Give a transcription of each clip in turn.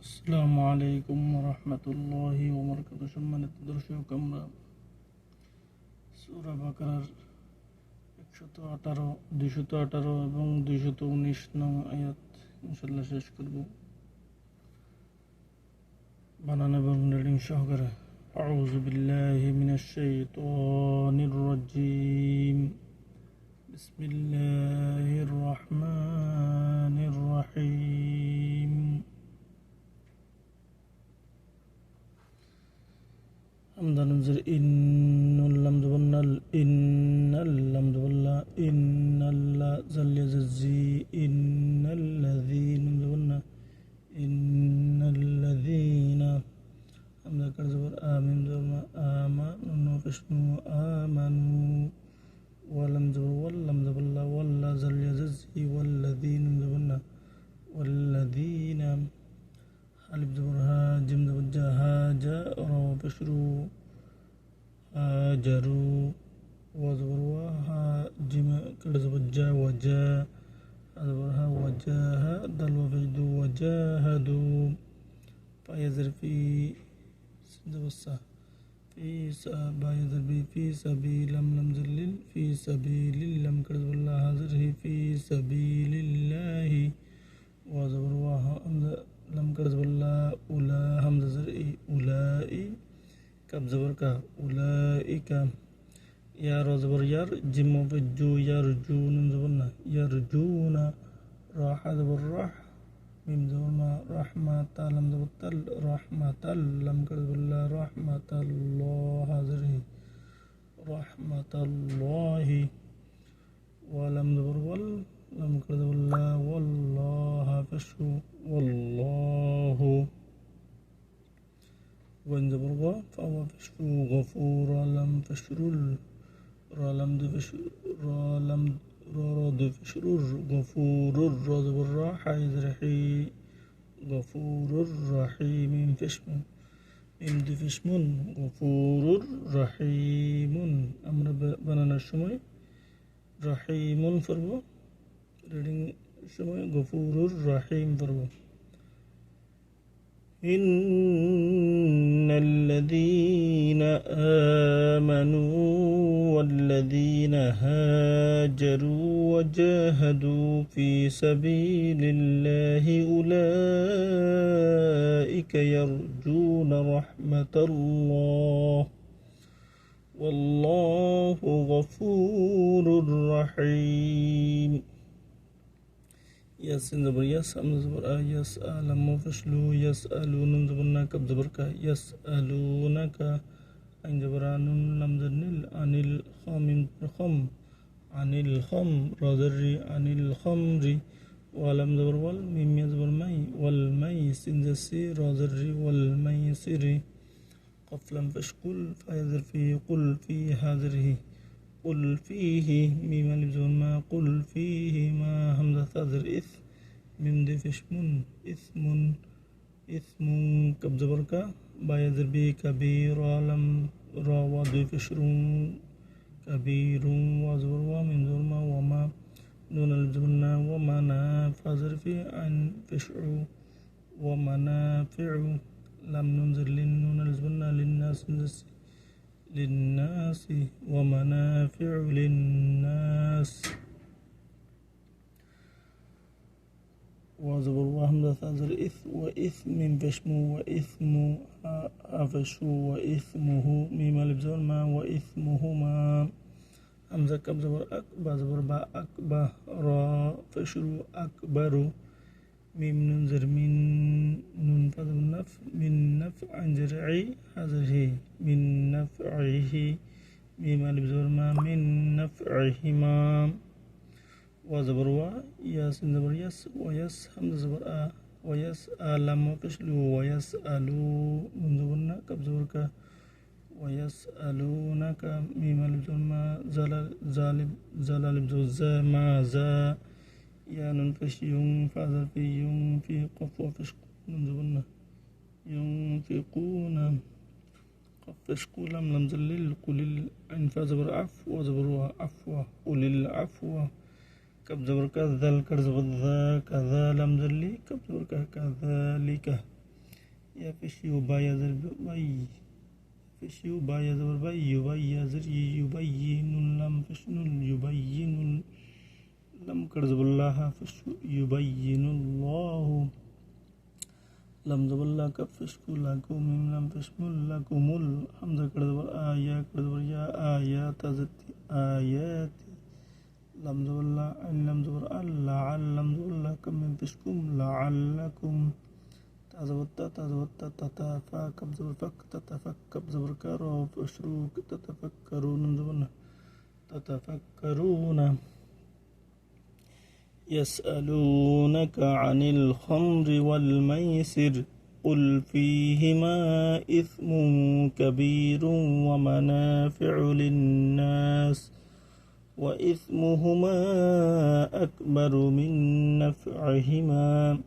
আসসালামু আলাইকুম রহমতুল্লাহি ওবরকাত সম্মানিত দর্শক আমরা সুরা বাকার একশত আঠারো দুইশত আঠারো এবং দুইশত উনিশ নং আয়াত ইনশাল্লাহ শেষ করব বানান এবং রিডিং সহকারে أعوذ بالله من الشيطان الرجيم بسم الله الرحمن الرحيم ننزل إن اللم دبنا إن اللم دبنا إن الله زل يززي إن الذين دبنا إن الذين حمدا كرزبر آمين. دبنا آمنوا. فشنوا آمنوا ولم زبر ولم زبر الله ولا زل يززي والذين زبرنا والذين ألف زبر. هاجم زبر. جا هاجروا بشروا هاجروا وزبر وهاجم كل زبر جا وجا زبر ها وجاهد وفجدوا وجاهدوا فيزر في السا في سبا يزر في سبيل لم لم زلل في سبيل لم كرز الله هزره في سبيل الله. وزبر وها لم كرز زرعي أولئي كب زبر كا أولئك يا رزبر ير جم فجو يرجون زبرنا يرجون راح زبر راح ميم زبرنا رحمة لم زبر تل رحمة لم كرز بالله رحمة الله هزره رحمة الله ولم زبر ول لم كرز بالله والله فشو والله. وند وينزبرغ فأما فشرو غفور لم فشرو را لم دو رالم را لم را را دو فشرو غفور الرض والراحة رحي غفور رحيم فشم دو دفشم غفور رحيم أمر بنانا شمي رحيم فربو ريدين شموي غفور رحيم فربو إن الذين آمنوا والذين هاجروا وجاهدوا في سبيل الله أولئك يرجون رحمة الله والله غفور رحيم ياسين زبر يس أم زبر آ يسأل مو فشلو يسألون زبرنا كب زبرك يسألونك أين زبران لم زنل عن الخم الخم عن الخم رادري عن الخمر ولم زبر والميم يزبر مي والمي سنزسي رادري والميسر قفلا فشكل فيذر فيه قل في هذره قل فيه ميم ألف ما قل فيه ما همزة ثذر إثم ميم دفشم إثم إثم كبز بركة بايذر بي كبير لم را ودفشر كبير وزبر ومن ظلم وما دون الجبنا ومنافع في عن فشع ومنافع لم ننزل للنون الجبنا للناس نزل للناس ومنافع للناس. وزبر وهمزة ثازر إث وإثم فشمو وإثم أفشو وإثمه ميم البزون ما وإثمهما. همزة كب زبر أكبر؟ زبر با أكبر را فشرو أكبر. ميم ننزر من نون فضل النف من نفع زرعي هذه من نفعه ميم ألف زبر ما من نفعهما. وزبر و ياس زبر يس ويس همزة زبر آ ويسأل ما فشلو ويسألو من زبرنا كب زبر كا ويسألونك ميم ألف زبر ما زلال زالب زلال زا ما زا يا ننفش يوم فاذا في يوم في ينفقون قفش قولم لم زلل قل عن فزبر عفو وزبر عفو قل العفو. كب زبر كذل كرزب ذا كذا لم زلي كب زبر كذلك. يفش يبايزر بي. فش يبايزر بي يبايزر يبين. لم فشن يبين. لم كرزب الله فش يبين الله. لم زبر الله كفشكو لكم من لم فشمل لكم الحمد. كرزب آية كرزب يا آيات زت آيات لم زبر الله لم زبر الله لم زبر الله كم من فشكم لعلكم تزبط تزبط تتفاك بزبر فك تتفك بزبر كارو فشروك تتفكرون زبرنا تتفكرون. يسألونك عن الخمر والميسر قل فيهما إثم كبير ومنافع للناس وإثمهما أكبر من نفعهما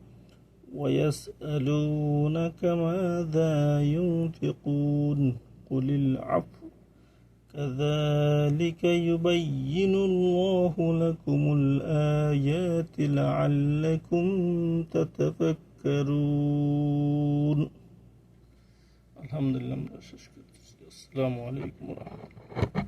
ويسألونك ماذا ينفقون قل العفو كذلك يبين الله لكم الآيات لعلكم تتفكرون. الحمد لله السلام عليكم ورحمة الله.